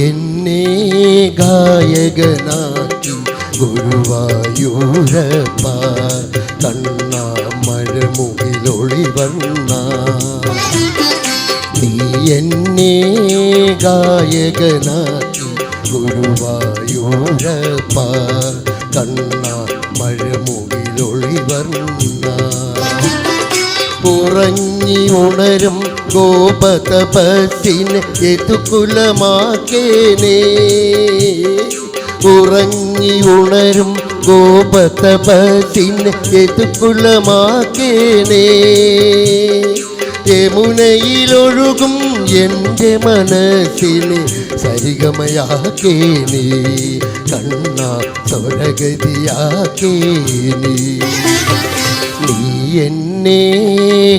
എന്നെ ഗായകനാക്കി ഗുരുവായൂരപ്പ കണ്ണ മഴമുകിലൊളി വന്ന നീ എന്നെ ഗായകനാക്കി ഗുരുവായൂരപ്പ കണ്ണ മഴമുകിലൊളി വന്ന ഉറങ്ങി ഉണരും ഗോപതപത്തിന് ഏതു കുലമാക്കേനേ? ഉറങ്ങി ഉണരും ഗോപതപസിന് യതുകുലമാക്കേനേ യമുനയിലൊഴുകും എന്റെ മനസ്സിനെ സരിഗമയാക്കേനി? കണ്ണ സ്വരഗതിയാക്കേനേ നീ എന്നെ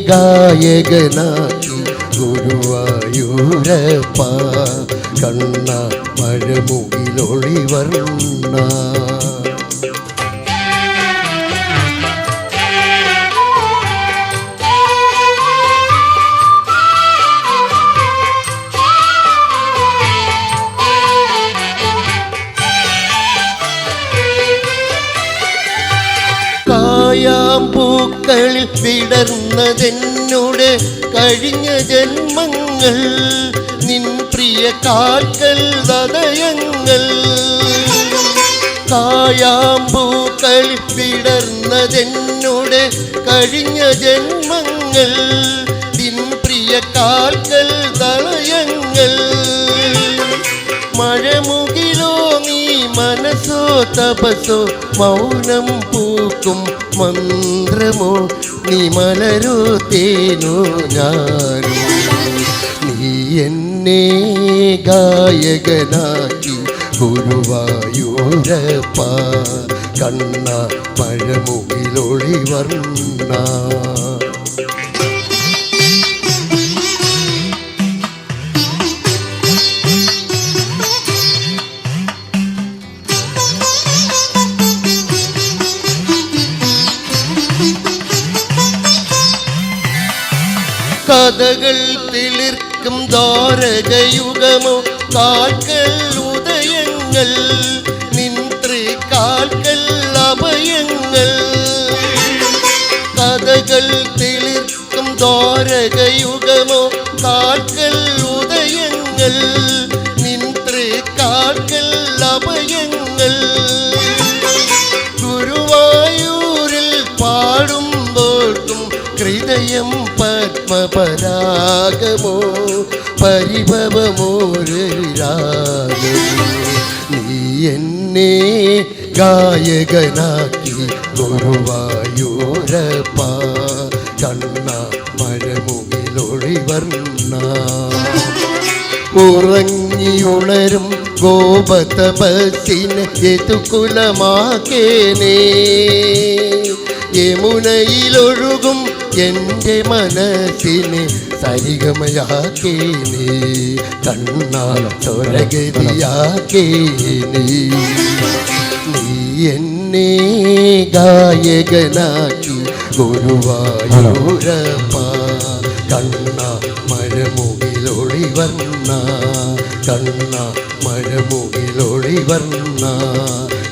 ഗായകനാക്കി ഗുരുവായൂരപ്പ കണ്ണ മഴമുകിലൊളി വർണ കായാമ്പൂക്കളിൽ വിടർന്നതെന്നോട് കഴിഞ്ഞ ജന്മങ്ങൾ നിൻ പ്രിയ കാൽക്കൽ ഹൃദയങ്ങൾ. കായാമ്പൂക്കളിൽ വിടർന്നതെന്നോട് കഴിഞ്ഞ ജന്മങ്ങൾ നിൻ പ്രിയ കാൽക്കൽ തളയങ്ങൾ മഴമുകിലോ നീ മനസ്സോ തപസോ മൗനം പൂക്കും മന്ത്രമോ നീ മലരോ തേനോ ഞാനോ. നീ എന്നെ ഗായകനാക്കി ഗുരുവായൂരപ്പ. കണ്ണ മഴമുകിലൊളി വർണ. കഥകൾ തിളിർക്കും ദ്വാരകയുഗമോ? കാൽക്കൽ ഉദയങ്ങൾ നിന്ത്രി കാൽക്കൽ അഭയങ്ങൾ. കഥകൾ തിളിർക്കും ദ്വാരകയുഗമോ? കാൽക്കൽ ഉദയങ്ങൾ നിന്ത്രി കാൽക്കൽ അഭയങ്ങൾ. ഗുരുവായൂരിൽ പാടുമ്പോട്ടും ഹൃദയം പത്മപരാഗമോ പരിഭവമോര് നീ എന്നെ ഗായകനാക്കി ഗുരുവായൂരപ്പ കണ്ണ മഴമുകിലൊളി വർണ. ഉറങ്ങിയുണരും ഗോപതപത്തിന് യതുകുലമാക്കേനേ യമുനയിലൊഴുകും എന്റെ മനസ്സിനെ സരിഗമയാക്കേനേ? കണ്ണാൽ സ്വരഗതിയാക്കേനേ നീ എന്നെ ഗായകനാക്കി ഗുരുവായൂരപ്പ. കണ്ണ മഴമുകിലൊളി വർണ കണ്ണ മഴമുകിലൊളി വന്ന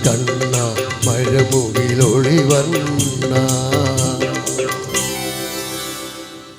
കണ്ണ മഴമുകിലൊളി വർണ